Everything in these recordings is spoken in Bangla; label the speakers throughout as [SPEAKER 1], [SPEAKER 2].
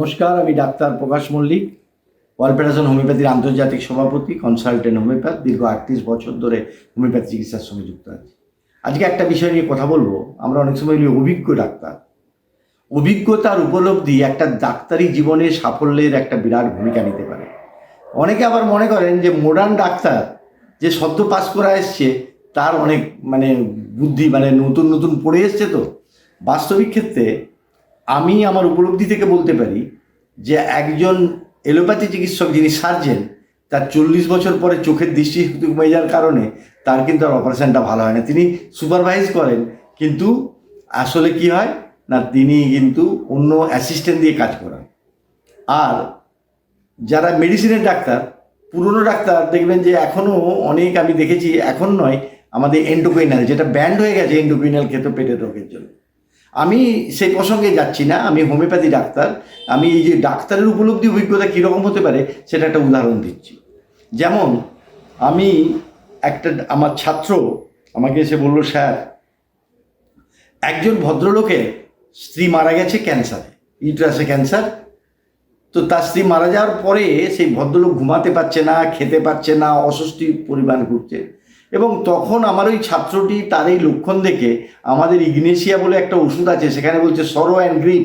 [SPEAKER 1] নমস্কার, আমি doctor Prakash Mallik World Federation হোমিওপ্যাথির আন্তর্জাতিক সভাপতি, কনসালটেন্ট হোমিওপ্যাথ, দীর্ঘ আটত্রিশ বছর ধরে হোমিওপ্যাথি চিকিৎসার সঙ্গে যুক্ত আছি। আজকে একটা বিষয় নিয়ে কথা বলব। আমরা অনেক সময় বলি অভিজ্ঞ ডাক্তার। অভিজ্ঞতার উপলব্ধি একটা ডাক্তারি জীবনে সাফল্যের একটা বিরাট ভূমিকা নিতে পারে। অনেকে আবার মনে করেন যে মডার্ন ডাক্তার যে সদ্য পাস করা এসছে, তার অনেক মানে বুদ্ধি মানে নতুন নতুন পড়ে এসছে তো। বাস্তবিক ক্ষেত্রে আমি আমার উপলব্ধি থেকে বলতে পারি যে একজন এলোপ্যাথি চিকিৎসক যিনি সার্জেন, তার চল্লিশ বছর পরে চোখের দৃষ্টি কমে যাওয়ার কারণে তার কিন্তু আর অপারেশনটা ভালো হয় না। তিনি সুপারভাইজ করেন, কিন্তু আসলে কি হয় না, তিনি কিন্তু অন্য অ্যাসিস্ট্যান্ট দিয়ে কাজ করান। আর যারা মেডিসিনের ডাক্তার, পুরনো ডাক্তার দেখবেন যে এখনও অনেক আমি দেখেছি, এখন নয়, আমাদের এন্ডোকুইনাল যেটা ব্যান্ড হয়ে গেছে এন্ডোকুইনাল খেতে পেটের রোগের জন্য। আমি সেই প্রসঙ্গে যাচ্ছি না, আমি হোমিওপ্যাথি ডাক্তার। আমি এই যে ডাক্তারের উপলব্ধি অভিজ্ঞতা কীরকম হতে পারে, সেটা একটা উদাহরণ দিচ্ছি। যেমন, আমি একটা, আমার ছাত্র, আমাকে এসে বলল, স্যার, একজন ভদ্রলোকের স্ত্রী মারা গেছে ক্যান্সারে, ইউট্রাসে ক্যান্সার। তো তার স্ত্রী মারা যাওয়ার পরে সেই ভদ্রলোক ঘুমাতে পারছে না, খেতে পারছে না, অস্বস্তি পরিমাণ ঘুরছে এবং তখন আমার ওই ছাত্রটি তার এই লক্ষণ দেখে আমাদের ইগনেশিয়া বলে একটা ওষুধ আছে, সেখানে বলছে সরো অ্যান্ড গ্রিপ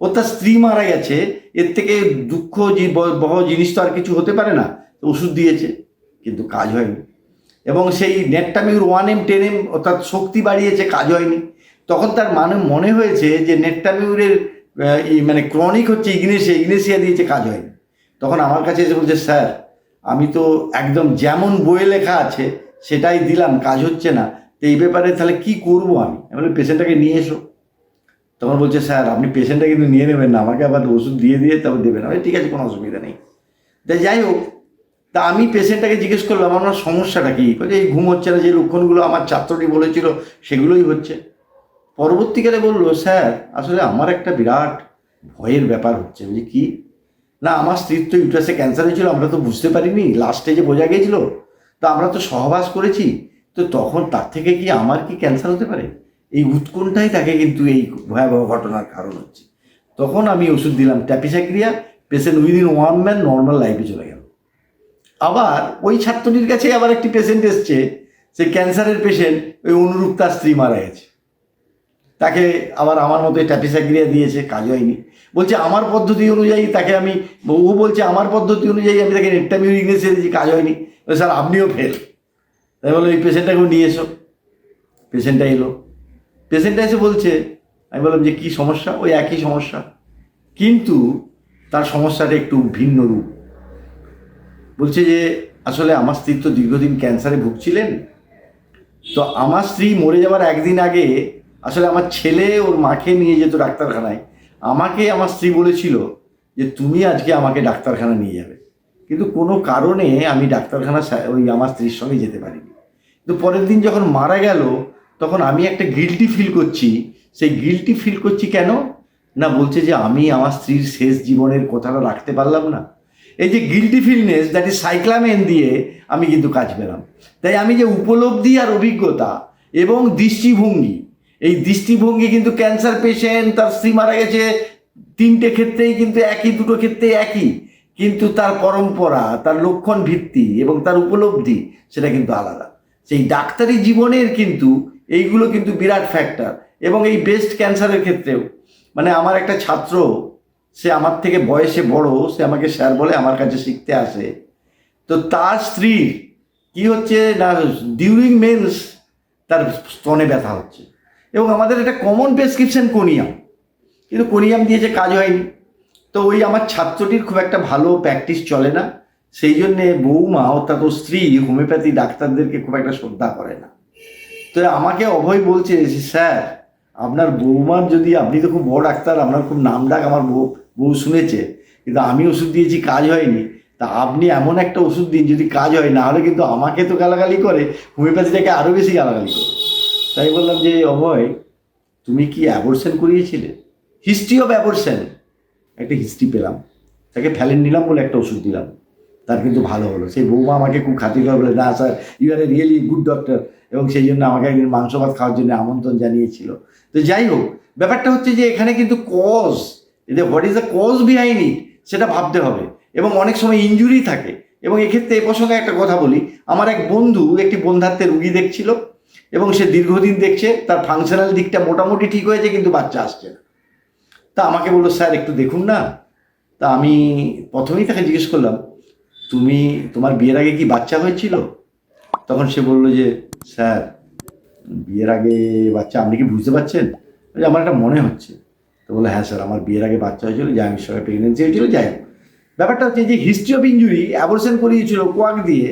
[SPEAKER 1] ও তার স্ত্রী মারা গেছে, এর থেকে দুঃখ বহ জিনিস তো আর কিছু হতে পারে না ওষুধ দিয়েছে, কিন্তু কাজ হয়নি। এবং সেই নেটটামিউর ওয়ান এম টেন এম অর্থাৎ শক্তি বাড়িয়েছে, কাজ হয়নি। তখন তার মানে মনে হয়েছে যে নেটটামিউরের মানে ক্রনিক হচ্ছে ইগনেশিয়া ইগনেশিয়া দিয়েছে, কাজ হয়নি। তখন আমার কাছে এসে বলছে, স্যার, আমি তো একদম যেমন বইয়ে লেখা আছে সেটাই দিলাম, কাজ হচ্ছে না। তো এই ব্যাপারে তাহলে কি করব আমি? বলি পেশেন্টটাকে নিয়ে এসো। তখন বলছে, স্যার, আপনি পেশেন্টটা কিন্তু নিয়ে নেবেন না। আমাকে আবার ওষুধ দিয়ে দিয়ে তারপর দেবেন। আমি ঠিক আছে, কোনো অসুবিধা নেই। তাই যাই হোক, তা আমি পেশেন্টটাকে জিজ্ঞেস করলাম আমার সমস্যাটা কী? বলছে, এই ঘুম হচ্ছে না, যে লক্ষণগুলো আমার ছাত্রটি বলেছিল, সেগুলোই হচ্ছে। পরবর্তীকালে বলল, স্যার, আসলে আমার একটা বিরাট ভয়ের ব্যাপার হচ্ছে। বলছি, কি? না, আমার স্ত্রীর তো ইউটাসে ক্যান্সার হয়েছিল, আমরা তো বুঝতে পারিনি। লাস্টে যে বোঝা গিয়েছিল তো আমরা তো সহবাস করেছি, তো তখন তার থেকে কি আমার কি ক্যান্সার হতে পারে? এই উৎকণ্ঠাই তাকে কিন্তু এই ভয়াবহ ঘটনার কারণ হচ্ছে। তখন আমি ওষুধ দিলাম ট্যাপিসাক্রিয়া patient within one month normal লাইফে চলে গেল। আবার ওই ছাত্রটির কাছে আবার একটি পেশেন্ট এসছে সেই ক্যান্সারের পেশেন্ট ওই অনুরূপ তার স্ত্রী মারা গেছে। তাকে আবার আমার মতো ট্যাপিসাক্রিয়া দিয়েছে, কাজ হয়নি। বলছে, আমার পদ্ধতি অনুযায়ী তাকে আমি, ও বলছে, আমার পদ্ধতি অনুযায়ী আমি তাকে নেটটামিউ ইংলিশে দিয়েছি, কাজ হয়নি। স্যার, আপনিও ফেল তাই বলো, এই পেশেন্টটাকেও নিয়ে এসো। পেশেন্টটা এলো। পেশেন্টটা এসে বলছে, আমি বললাম যে, কী সমস্যা? ওই একই সমস্যা, কিন্তু তার সমস্যাটা একটু ভিন্ন রূপ। বলছে যে, আসলে আমার স্ত্রী তো দীর্ঘদিন ক্যান্সারে ভুগছিলেন। তো আমার স্ত্রী মরে যাওয়ার একদিন আগে, আসলে আমার ছেলে ওর মাকে নিয়ে যেত ডাক্তারখানায়। আমাকে আমার স্ত্রী বলেছিল যে, তুমি আজকে আমাকে ডাক্তারখানা নিয়ে যাবে। কিন্তু কোনো কারণে আমি ডাক্তারখানা ওই আমার স্ত্রীর সঙ্গে যেতে পারিনি। কিন্তু পরের দিন যখন মারা গেল, তখন আমি একটা গিলটি ফিল করছি। সেই গিলটি ফিল করছি কেন? না, বলছে যে আমি আমার স্ত্রীর শেষ জীবনের কথাটা রাখতে পারলাম না। এই যে guilty feelings that is cyclamen দিয়ে আমি কিন্তু কাজ পেলাম। তাই আমি যে উপলব্ধি আর অভিজ্ঞতা এবং দৃষ্টিভঙ্গি, এই দৃষ্টিভঙ্গি কিন্তু ক্যান্সার পেশেন্ট তার স্ত্রী মারা গেছে, তিনটে ক্ষেত্রেই কিন্তু একই, দুটো ক্ষেত্রেই একই। কিন্তু তার পরম্পরা, তার লক্ষণ ভিত্তি এবং তার উপলব্ধি সেটা কিন্তু আলাদা। সেই ডাক্তারি জীবনের কিন্তু এইগুলো কিন্তু বিরাট ফ্যাক্টর এবং এই ব্রেস্ট ক্যান্সারের ক্ষেত্রেও। মানে আমার একটা ছাত্র, সে আমার থেকে বয়সে বড়, সে আমাকে স্যার বলে আমার কাছে শিখতে আসে। তো তার স্ত্রীর কি হচ্ছে না ডিউরিং মেন্স তার স্তনে ব্যথা হচ্ছে। এবং আমাদের একটা কমন প্রেসক্রিপশন কোনিয়াম। কিন্তু কোনিয়াম দিয়েছে কাজ হয়নি। তো ওই আমার ছাত্রটির খুব একটা ভালো প্র্যাকটিস চলে না। সেই জন্যে বৌমা অর্থাৎ ও স্ত্রী হোমিওপ্যাথি ডাক্তারদেরকে খুব একটা শ্রদ্ধা করে না। তো আমাকে অভয় বলছে স্যার, আপনার বৌমার যদি, আপনি তো খুব বড় ডাক্তার, আপনার খুব নাম ডাক আমার বউ বউ শুনেছে। কিন্তু আমি ওষুধ দিয়েছি, কাজ হয়নি। তা আপনি এমন একটা ওষুধ দিন যদি কাজ হয়, না হলে কিন্তু আমাকে তো গালাগালি করে। হোমিওপ্যাথিটাকে আরও বেশি গালাগালি করে তাই বললাম যে, অভয়, তুমি কি অ্যাবর্শন করিয়েছিলে? হিস্ট্রি অফ অ্যাবর্শন একটা হিস্ট্রি পেলাম। তাকে ফ্যালেন নিলাম বলে একটা ওষুধ দিলাম। তার কিন্তু ভালো হলো। সেই বৌমা আমাকে খুব খাতির করে বলে, না sir you are a really good doctor এবং সেই জন্য আমাকে একদিন মাংস ভাত খাওয়ার জন্য আমন্ত্রণ জানিয়েছিল। তো যাই হোক, ব্যাপারটা হচ্ছে যে এখানে কিন্তু কজ এদের what is the cause behind it সেটা ভাবতে হবে। এবং অনেক সময় ইঞ্জুরি থাকে। এবং এক্ষেত্রে এ প্রসঙ্গে একটা কথা বলি। আমার এক বন্ধু একটি বন্ধাত্মের রুগী দেখছিল এবং সে দীর্ঘদিন দেখছে, তার ফাংশনাল দিকটা মোটামুটি ঠিক হয়েছে, কিন্তু বাচ্চা আসছে না। তা আমাকে বলল স্যার একটু দেখুন না। তা আমি প্রথমেই তাকে জিজ্ঞেস করলাম তুমি তোমার বিয়ের আগে কি বাচ্চা হয়েছিল? তখন সে বলল যে স্যার বিয়ের আগে বাচ্চা আপনি কি বুঝতে পারছেন? বলছে, আমার একটা মনে হচ্ছে। তো বলল হ্যাঁ স্যার আমার বিয়ের আগে বাচ্চা হয়েছিল জামির সঙ্গে প্রেগনেন্সি হয়েছিল যাই হোক। ব্যাপারটা হচ্ছে যে হিস্ট্রি অফ ইঞ্জুরি অ্যাবর্শন করিয়েছিল কোয়াক দিয়ে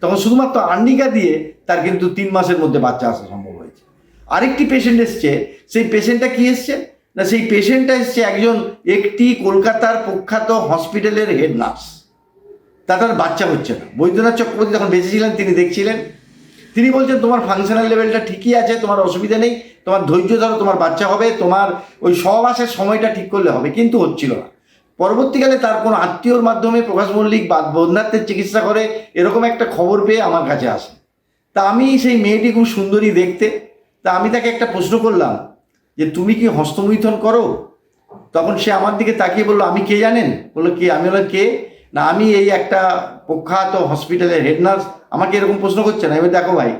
[SPEAKER 1] তখন শুধুমাত্র আর্নিকা দিয়ে তার কিন্তু তিন মাসের মধ্যে বাচ্চা আসা সম্ভব হয়েছে। আরেকটি পেশেন্ট এসছে সেই পেশেন্টটা কি এসছে? না, সেই পেশেন্টটা এসছে একজন একটি কলকাতার প্রখ্যাত হসপিটালের হেড নার্স তা তার বাচ্চা হচ্ছে না। বৈদ্যনাথ চক্রবর্তী যখন বেঁচে ছিলেন তিনি দেখছিলেন। তিনি বলছেন, তোমার ফাংশনাল লেভেলটা ঠিকই আছে, তোমার অসুবিধা নেই, তোমার ধৈর্য ধরো, তোমার বাচ্চা হবে, তোমার ওই সহবাসের সময়টা ঠিক করলে হবে। কিন্তু হচ্ছিল না। পরবর্তীকালে তার কোনো আত্মীয়র মাধ্যমে প্রকাশ মল্লিক বা বন্ধাত্মের চিকিৎসা করে এরকম একটা খবর পেয়ে আমার কাছে আসে। তা আমি সেই মেয়েটি খুব সুন্দরী দেখতে। তা আমি তাকে একটা প্রশ্ন করলাম যে তুমি কি হস্তমৈথন করো? তখন সে আমার দিকে তাকিয়ে বলল, আমি কে জানেন? বলল, কে? আমি বললাম কে? না, আমি এই একটা প্রখ্যাত হসপিটালের হেড নার্স। আমাকে এরকম প্রশ্ন করছে না। এবার দেখো ভাই,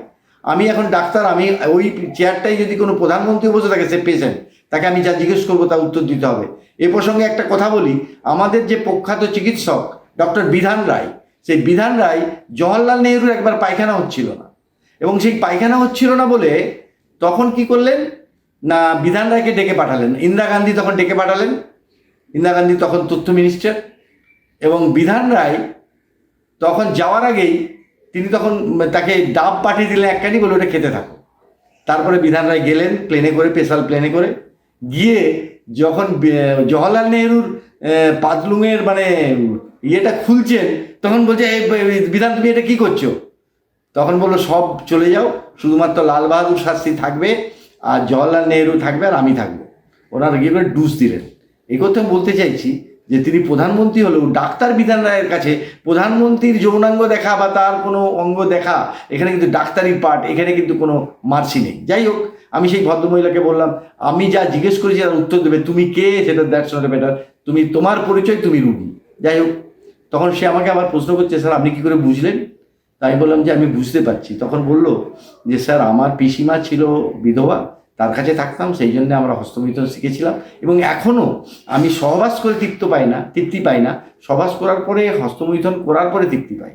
[SPEAKER 1] আমি এখন ডাক্তার, আমি ওই চেয়ারটাই যদি কোনো প্রধানমন্ত্রী বসে থাকে, সে পেশেন্ট তাকে আমি যা জিজ্ঞেস করব তা উত্তর দিতে হবে। এ প্রসঙ্গে একটা কথা বলি, আমাদের যে প্রখ্যাত চিকিৎসক ডক্টর বিধান রায়, সেই বিধান রায় জওয়াহরলাল নেহরুর একবার পায়খানা হচ্ছিল না। এবং সেই পায়খানা হচ্ছিল না বলে তখন কি করলেন? না, বিধান রায়কে ডেকে পাঠালেন। ইন্দিরা গান্ধী তখন ডেকে পাঠালেন। ইন্দিরা গান্ধী তখন তথ্য মিনিস্টার এবং বিধান রায় তখন যাওয়ার আগেই তিনি তখন তাকে ডাব পাঠিয়ে দিলেন একখানি বলে, ওটা খেতে থাকো। তারপরে বিধান রায় গেলেন প্লেনে করে স্পেশাল প্লেনে করে। গিয়ে যখন জওয়াহরলাল নেহরুর পাতলুঙের মানে ইয়েটা খুলছেন, তখন বলছে বিধান, তুমি এটা কী করছ? তখন বলল, সব চলে যাও, শুধুমাত্র লাল বাহাদুর শাস্ত্রী থাকবে আর জওয়াহরলাল নেহরু থাকবে আর আমি থাকব। ওনারা গিয়ে ডুস দিলেন। এই কথা বলতে চাইছি যে তিনি প্রধানমন্ত্রী হলেও ডাক্তার বিধান রায়ের কাছে প্রধানমন্ত্রীর যৌনাঙ্গ দেখা বা তার কোনো অঙ্গ দেখা, এখানে কিন্তু ডাক্তারি পার্ট এখানে কিন্তু কোনো মার্সি নেই। যাই হোক, আমি সেই ভদ্রমহিলাকে বললাম, আমি যা জিজ্ঞেস করেছি তার উত্তর দেবে। তুমি কে? সেটা দ্যাটস নট বেটার তুমি তোমার পরিচয়, তুমি রুগী। যাই হোক, তখন সে আমাকে আবার প্রশ্ন করছে, স্যার, আপনি কি করে বুঝলেন? তাই বললাম যে আমি বুঝতে পারছি। তখন বলল যে, স্যার, আমার পিসিমা ছিল বিধবা, তার কাছে থাকতাম, সেই জন্য আমরা হস্তমিথন শিখেছিলাম। এবং এখনও আমি সহবাস করে তৃপ্ত পাই না, তৃপ্তি পাই না। সহবাস করার পরে, হস্তমৈথন করার পরে তৃপ্তি পাই।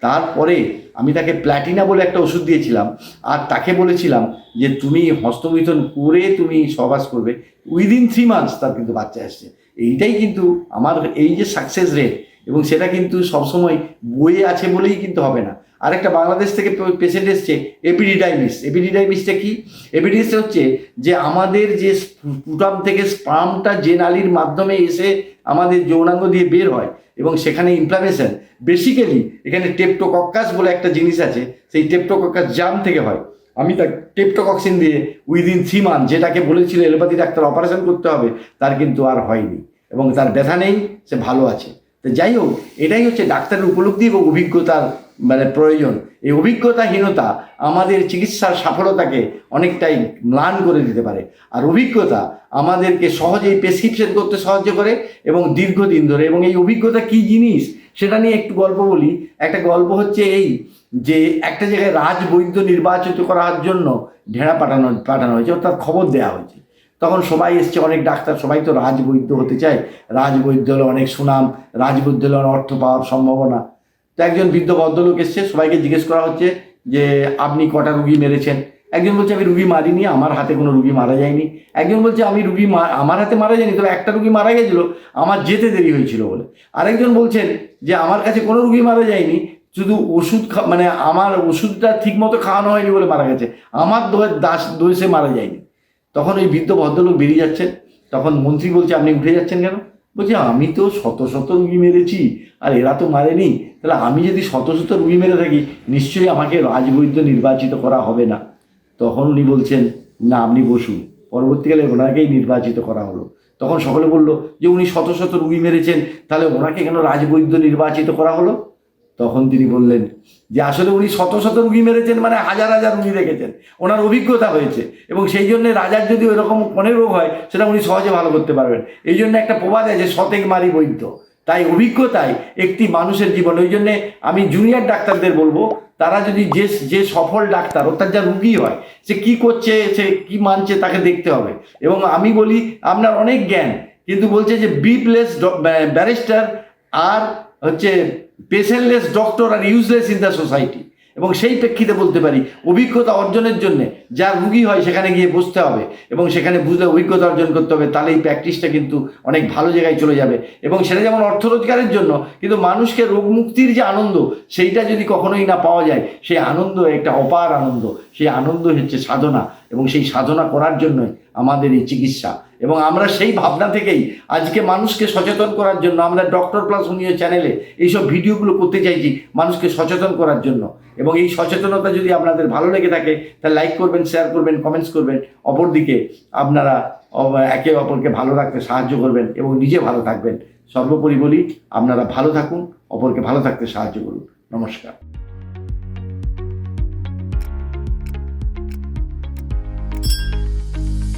[SPEAKER 1] তারপরে আমি তাকে প্ল্যাটিনা বলে একটা ওষুধ দিয়েছিলাম। আর তাকে বলেছিলাম যে, তুমি হস্তমিথন করে তুমি সহবাস করবে। উইদিন থ্রি মান্থস তার কিন্তু বাচ্চা আসছে। এইটাই কিন্তু আমার, এই যে সাকসেস রেট এবং সেটা কিন্তু সবসময় বইয়ে আছে বলেই কিন্তু হবে না। আরেকটা বাংলাদেশ থেকে পেশেন্ট এসছে, এপিডিডাইমিস। এপিডিডাইমিসটা কি? এপিডিডিসটা হচ্ছে যে আমাদের যে স্পুটাম থেকে স্পামটা যে নালীর মাধ্যমে এসে আমাদের যৌনাঙ্গ দিয়ে বের হয় এবং সেখানে ইনফ্লামেশন বেসিক্যালি এখানে টেপটোকক্কাস বলে একটা জিনিস আছে, সেই টেপটোকক্কাস জাম থেকে হয়। আমি তার টেপটোকক্সিন দিয়ে উইদিন থ্রি মান্থ যেটাকে বলেছিল এলোপ্যাথি ডাক্তার অপারেশন করতে হবে, তার কিন্তু আর হয়নি এবং তার ব্যথা নেই, সে ভালো আছে। তো যাই হোক এটাই হচ্ছে ডাক্তারের উপলব্ধি এবং অভিজ্ঞতার মানে প্রয়োজন। এই অভিজ্ঞতাহীনতা আমাদের চিকিৎসার সফলতাকে অনেকটাই ম্লান করে দিতে পারে। আর অভিজ্ঞতা আমাদেরকে সহজেই প্রেসক্রিপশন করতে সাহায্য করে এবং দীর্ঘদিন ধরে। এবং এই অভিজ্ঞতা কী জিনিস, সেটা নিয়ে একটু গল্প বলি। একটা গল্প হচ্ছে এই যে একটা জায়গায় রাজবৈদ্য নির্বাচিত করার জন্য ঢেড়া পাঠানো পাঠানো হয়েছে, অর্থাৎ খবর দেওয়া হয়েছে। তখন সবাই এসছে, অনেক ডাক্তার, সবাই তো রাজবৈদ্য হতে চায়। রাজবৈদ্য হলে অনেক সুনাম রাজবৈদ্য হলে অর্থ পাওয়ার সম্ভাবনা। তো একজন বৃদ্ধ ভদ্রলোক এসছে, সবাইকে জিজ্ঞেস করা হচ্ছে যে, আপনি কটা রুগী মেরেছেন? একজন বলছে, আমি রুগী মারিনি, আমার হাতে কোনো রুগী মারা যায়নি। একজন বলছে, আমি রুগী আমার হাতে মারা যায়নি, তবে একটা রুগী মারা গেছিল, আমার যেতে দেরি হয়েছিল বলে। আরেকজন বলছেন যে, আমার কাছে কোনো রুগী মারা যায়নি, শুধু ওষুধ মানে আমার ওষুধটা ঠিক মতো খাওয়ানো হয়নি বলে মারা গেছে। আমার দোয়ে দাস দোষে মারা যায়নি। তখন ওই বৃদ্ধ ভদ্রলোক বেরিয়ে যাচ্ছেন। তখন মন্ত্রী বলছে, আপনি উঠে যাচ্ছেন কেন? বলছে, আমি তো শত শত রুগী মেরেছি, আর এরা তো মারেনি। তাহলে আমি যদি শত শত রুগী মেরে থাকি, নিশ্চয়ই আমাকে রাজবৈদ্য নির্বাচিত করা হবে না। তখন উনি বলছেন, না, আপনি বসুন। পরবর্তীকালে ওনাকেই নির্বাচিত করা হলো। তখন সকলে বলল যে, উনি শত শত রুগী মেরেছেন, তাহলে ওনাকে কেন রাজবৈদ্য নির্বাচিত করা হলো? তখন তিনি বললেন যে আসলে উনি শত শত রুগী মেরেছেন মানে হাজার হাজার রুগী দেখেছেন। ওনার অভিজ্ঞতা হয়েছে এবং সেই জন্য রাজার যদি ওইরকম অনেক রোগ হয়, সেটা উনি সহজে ভালো করতে পারবেন। এই জন্য একটা প্রবাদ আছে শতেক মারি বৈদ্য। তাই অভিজ্ঞতায় একটি মানুষের জীবন। ওই জন্যে আমি জুনিয়র ডাক্তারদের বলব, তারা যদি যে যে সফল ডাক্তার, অর্থাৎ যা রুগী হয়, সে কি করছে, সে কি মানছে তাকে দেখতে হবে। এবং আমি বলি, আপনার অনেক জ্ঞান, কিন্তু বলছে যে বিপ্লেস ব্যারিস্টার আর হচ্ছে পেশেন্টলেস ডক্টর আর ইউজলেস ইন দ্য সোসাইটি এবং সেই প্রেক্ষিতে বলতে পারি, অভিজ্ঞতা অর্জনের জন্য যা রুগী হয় সেখানে গিয়ে বসতে হবে এবং সেখানে বুঝলে অভিজ্ঞতা অর্জন করতে হবে, তাহলে এই প্র্যাকটিসটা কিন্তু অনেক ভালো জায়গায় চলে যাবে। এবং সেটা যেমন অর্থ রোজগারের জন্য, কিন্তু মানুষকে রোগ মুক্তির যে আনন্দ, সেইটা যদি কখনোই না পাওয়া যায়, সেই আনন্দ একটা অপার আনন্দ, সেই আনন্দ হচ্ছে সাধনা। এবং সেই সাধনা করার জন্যই আমাদের এই চিকিৎসা এবং আমরা সেই ভাবনা থেকেই আজকে মানুষকে সচেতন করার জন্য আমরা ডক্টর প্লাস হোমিও চ্যানেলে এইসব ভিডিওগুলো করতে চাইছি মানুষকে সচেতন করার জন্য। এবং এই সচেতনতা যদি আপনাদের ভালো লেগে থাকে, তাহলে লাইক করবেন শেয়ার করবেন কমেন্টস করবেন। অপরদিকে আপনারা একে অপরকে ভালো রাখতে সাহায্য করবেন এবং নিজে ভালো থাকবেন। সর্বোপরি বলি, আপনারা ভালো থাকুন, অপরকে ভালো থাকতে সাহায্য করুন। নমস্কার।